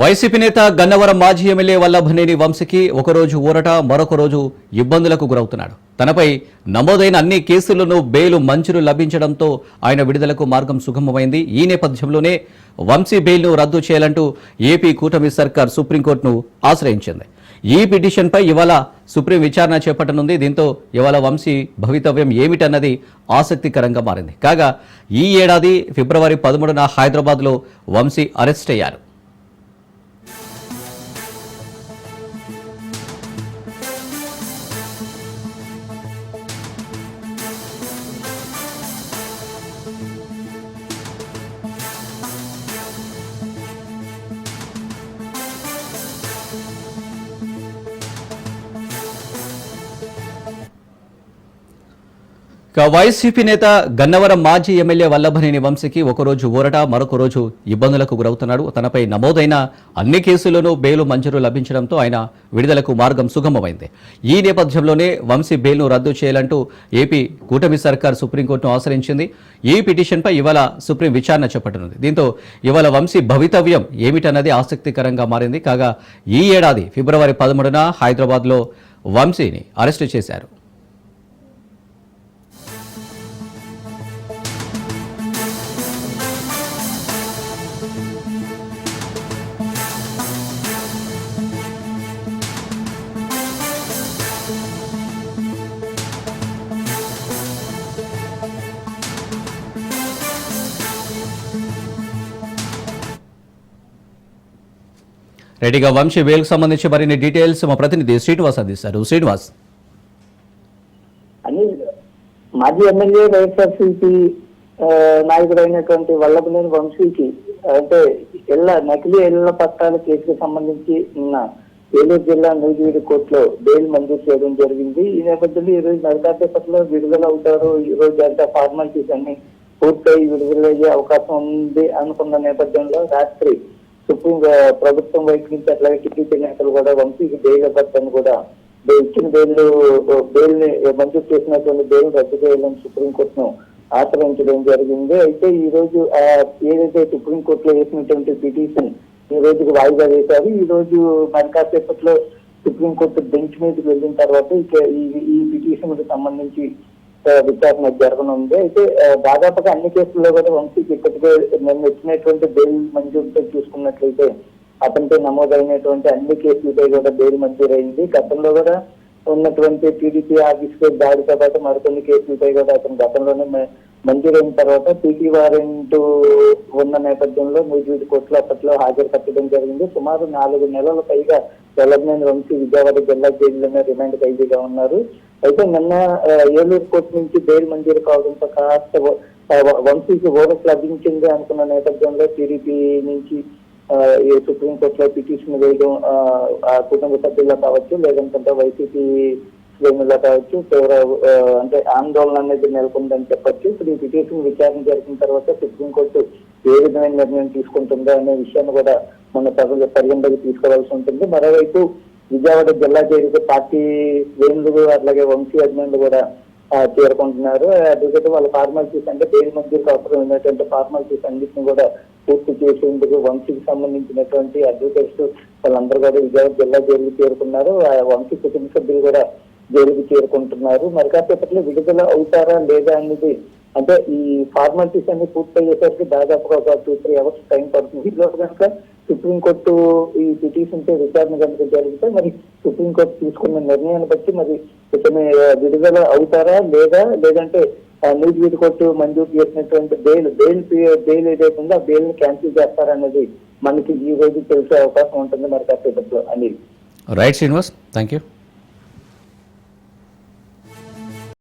YCP నేత గన్నవరం మాజీ MLA Vallabhaneni వంశీకి ఒకరోజు ఊరట మరొక రోజు ఇబ్బందులకు గురవుతున్నాడు. తనపై నమోదైన అన్ని కేసులను బెయిలు మంజూరు లభించడంతో ఆయన విడుదలకు మార్గం సుగమమైంది. ఈ నేపథ్యంలోనే వంశీ బెయిల్ను రద్దు చేయాలంటూ ఏపీ కూటమి సర్కార్ సుప్రీంకోర్టును ఆశ్రయించింది. ఈ పిటిషన్పై ఇవాళ సుప్రీం విచారణ చేపట్టనుంది. దీంతో ఇవాళ వంశీ భవితవ్యం ఏమిటన్నది ఆసక్తికరంగా మారింది. కాగా ఈ ఏడాది ఫిబ్రవరి పదమూడున హైదరాబాద్లో వంశీ అరెస్ట్ అయ్యారు. వైసీపీ నేత గన్నవరం మాజీ ఎమ్మెల్యే వల్లభనేని వంశీకి ఒకరోజు ఊరట మరొక రోజు ఇబ్బందులకు గురవుతున్నాడు. తనపై నమోదైన అన్ని కేసుల్లోనూ బెయిలు మంజూరు లభించడంతో ఆయన విడుదలకు మార్గం సుగమమైంది. ఈ నేపథ్యంలోనే వంశీ బెయిల్ను రద్దు చేయాలంటూ ఏపీ కూటమి సర్కార్ సుప్రీంకోర్టును ఆశ్రయించింది. ఈ పిటిషన్పై ఇవాళ సుప్రీం విచారణ చేపట్టనుంది. దీంతో ఇవాళ వంశీ భవితవ్యం ఏమిటన్నది ఆసక్తికరంగా మారింది. కాగా ఈ ఏడాది ఫిబ్రవరి పదమూడున హైదరాబాద్లో వంశీని అరెస్టు చేశారు. రెడీగా వంశీ బెయిల్కు సంబంధించి మరిన్ని డీటెయిల్స్ మా ప్రతినిధి శ్రీనివాస్ అందిస్తారు. శ్రీనివాస్. మాజీ ఎమ్మెల్యే వైఎస్ఆర్సీపీ నాయకుడైనటువంటి వల్లభనేని వంశీకి అంటే ఇళ్ళ నకిలీ ఇళ్ళ పట్టాల కేసుకు సంబంధించి నిన్న ఏలూరు జిల్లా నూజివీడు కోర్టులో బెయిల్ మంజూరు చేయడం జరిగింది. ఈ నేపథ్యంలో ఈ రోజు నరకాపేపట్లో విడుదల అవుతారు ఈ రోజు అంతా ఫార్మాలిటీస్ అన్ని పూర్తయి విడుదలయ్యే అవకాశం ఉంది అనుకున్న నేపథ్యంలో రాత్రి సుప్రీం ప్రభుత్వం వైపు నుంచి అట్లాగే టీడీపీ నేతలు కూడా వంశీకి బెయిల్ ఇవ్వద్దని కూడా ఇచ్చిన బెయిల్ బెయిల్ని మంజూరు చేసినటువంటి బెయిల్ రద్దు చేయాలని సుప్రీంకోర్టును ఆశ్రయించడం జరిగింది. అయితే ఈ రోజు ఏదైతే సుప్రీంకోర్టులో వేసినటువంటి పిటిషన్ ఈ రోజుకి వాయిదా వేశారు. ఈ రోజు మరి కాసేపట్లో సుప్రీంకోర్టు బెంచ్ మీదకి వెళ్ళిన తర్వాత ఇక ఈ పిటిషన్కి సంబంధించి విచారణ జరగనుంది. అయితే దాదాపుగా అన్ని కేసుల్లో కూడా వంశీకి ఇప్పటికే మేము వచ్చినటువంటి బెయిల్ మంజూరుతో చూసుకున్నట్లయితే అతనిపై నమోదైనటువంటి అన్ని కేసులపై కూడా బెయిల్ మంజూరైంది. గతంలో కూడా ఉన్నటువంటి టీడీపీ ఆఫీస్ దాడితో పాటు మరికొన్ని కేసులపై కూడా అతను గతంలోనే మ- అయిన తర్వాత పీటీ వారెంట్ ఉన్న నేపథ్యంలో నూజివీడి కోర్టులో అప్పట్లో హాజరు పట్టడం జరిగింది. సుమారు నాలుగు నెలల పైగా వెల్లభనేని వంశీ విజయవాడ జిల్లా జైలులోనే రిమాండ్ ఖైదీగా ఉన్నారు. అయితే నిన్న ఏలూరు కోర్టు నుంచి బెయిల్ మంజూరు కావడంతో కాస్త వంశీకి ఓరస్ లభించింది అనుకున్న నేపథ్యంలో టీడీపీ నుంచి ఏ సుప్రీం సుప్రీంకోర్టులో పిటిషన్ వేయడం ఆ, కుటుంబ సభ్యుల్లో కావచ్చు లేదంటే వైసీపీ శ్రేణుల్లో కావచ్చు తీవ్ర అంటే ఆందోళన అనేది నెలకొందని చెప్పొచ్చు. ఇప్పుడు ఈ పిటిషన్ విచారణ జరిగిన తర్వాత సుప్రీంకోర్టు ఏ విధమైన నిర్ణయం తీసుకుంటుందో అనే విషయాన్ని కూడా మన ప్రజలు పరిగణలోకి తీసుకోవాల్సి ఉంటుంది. మరోవైపు విజయవాడ జిల్లా జైలుకు పార్టీ శ్రేణులు అట్లాగే వంశీ అభిమానులు కూడా చేరుకుంటున్నారు. అడ్వకేట్ వాళ్ళ ఫార్మాలిటీస్ అంటే బెయిల్ మంజూరుకు ఉన్నటువంటి ఫార్మాలిటీస్ అన్నింటిని కూడా పూర్తి చేసేందుకు వంశీకి సంబంధించినటువంటి అడ్వకేట్స్ వాళ్ళందరూ కూడా విజయవాడ జిల్లా జైలుకి చేరుకున్నారు. ఆ వంశీ కుటుంబ సభ్యులు కూడా జైలుకి చేరుకుంటున్నారు. మరి కాసేపట్లో విడుదల అవుతారా లేదా అనేది అంటే ఈ ఫార్మాలిటీస్ అన్ని పూర్తి అయ్యేసరికి దాదాపుగా ఒక టూ త్రీ అవర్స్ టైం పడుతుంది. ఈలో కనుక సుప్రీంకోర్టు ఈ పిటిషన్ పై విచారణ కనుక జరిగితే మరి సుప్రీంకోర్టు తీసుకున్న నిర్ణయాన్ని బట్టి మరి ఇతని విడుదల అవుతారా లేదా? లేదంటే ఆ, కోర్టు మంజూరు చేసినటువంటి బెయిల్ బెయిల్ బెయిల్ ఏదైతే ఉందో ఆ బెయిల్ని క్యాన్సిల్ చేస్తారనేది మనకి ఈ రోజు తెలిసే అవకాశం ఉంటుంది మరి కాసేపట్లో. Anil. Right Srinivas thank you